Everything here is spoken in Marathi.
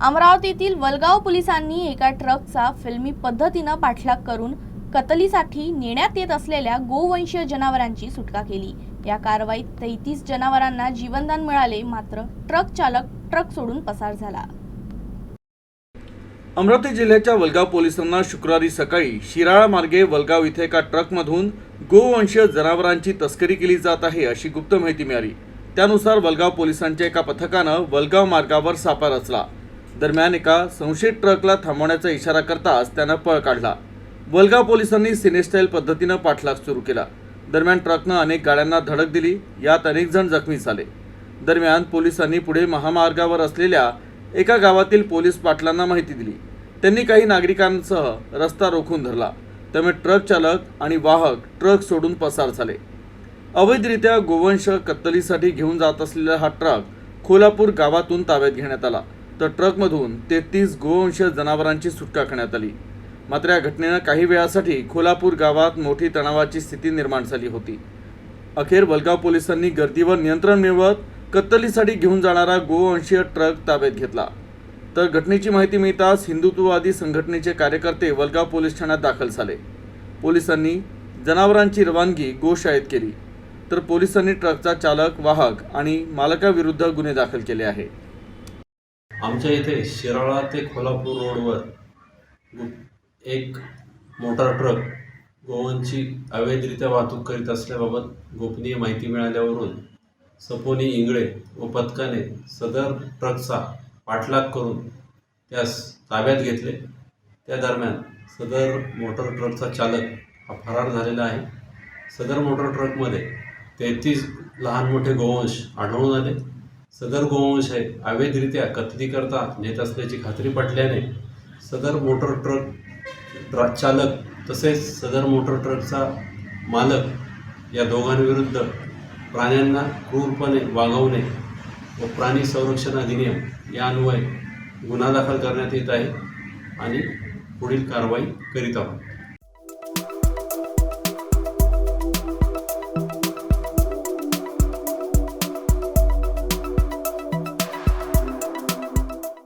अमरावतीतील वलगाव पोलिसांनी एका ट्रकचा फिल्मी पद्धतीनं पाठलाग करून कतलीसाठी नेण्यात येत असलेल्या गोवंशीय जनावरांची सुटका केली. या कारवाईत तेहतीस जनावरांना जीवनदान मिळाले मात्र ट्रक चालक ट्रक सोडून पसार झाला. अमरावती जिल्ह्याच्या वलगाव पोलिसांना शुक्रवारी सकाळी शिराळा मार्गे वलगाव इथे एका ट्रकमधून गोवंशीय जनावरांची तस्करी केली जात आहे अशी गुप्त माहिती मिळाली. त्यानुसार वलगाव पोलिसांच्या एका पथकानं वलगाव मार्गावर सापा रचला. दरम्यान एका संशयित ट्रकला थांबवण्याचा इशारा करताच त्यानं पळ काढला. वलगाव पोलिसांनी सिनेस्टाईल पद्धतीनं पाठलाग सुरू केला. दरम्यान ट्रकनं अनेक गाड्यांना धडक दिली यात अनेक जण जखमी झाले. दरम्यान पोलिसांनी पुढे महामार्गावर असलेल्या एका गावातील पोलीस पाटलांना माहिती दिली. त्यांनी काही नागरिकांसह रस्ता रोखून धरला. त्यामुळे ट्रक चालक आणि वाहक ट्रक सोडून पसार झाले. अवैधरित्या गोवंश कत्तलीसाठी घेऊन जात असलेला हा ट्रक खोलापूर गावातून ताब्यात घेण्यात आला. तर ट्रकमधून तेहतीस गोवंशीय जनावरांची सुटका करण्यात आली. मात्र या घटनेनं काही वेळासाठी खोलापूर गावात मोठी तणावाची स्थिती निर्माण झाली होती. अखेर वलगाव पोलिसांनी गर्दीवर नियंत्रण मिळवत कत्तलीसाठी घेऊन जाणारा गोवंशीय ट्रक ताब्यात घेतला. तर घटनेची माहिती मिळताच हिंदुत्ववादी संघटनेचे कार्यकर्ते वलगाव पोलीस ठाण्यात दाखल झाले. पोलिसांनी जनावरांची रवानगी गोशाळेत केली. तर पोलिसांनी ट्रकचा चालक वाहक आणि मालकाविरुद्ध गुन्हे दाखल केले आहे आमच्या इथे शिराळा ते कोल्हापूर रोडवर एक मोटार ट्रक गोवंची अवैधरित्या वाहतूक करीत असल्याबाबत गोपनीय माहिती मिळाल्यावरून सपोनी इंगळे व पथकाने सदर ट्रकचा पाठलाग करून त्यास ताब्यात घेतले. त्या दरम्यान सदर मोटर ट्रकचा चालक हा फरार झालेला आहे. सदर मोटर ट्रकमध्ये तेहतीस लहान मोठे गोवंश आढळून आले. सदर गोवंश हे अवैधरित्या कत्तलीकरता नेत असल्याची खात्री पटल्याने सदर मोटर ट्रक ट्रा चालक तसेच सदर मोटर ट्रकचा मालक या दोघांविरुद्ध प्राण्यांना क्रूरपणे वागवणे व प्राणी संरक्षण अधिनियम या अन्वये गुन्हा दाखल करण्यात येत आहे आणि पुढील कारवाई करीत आहोत.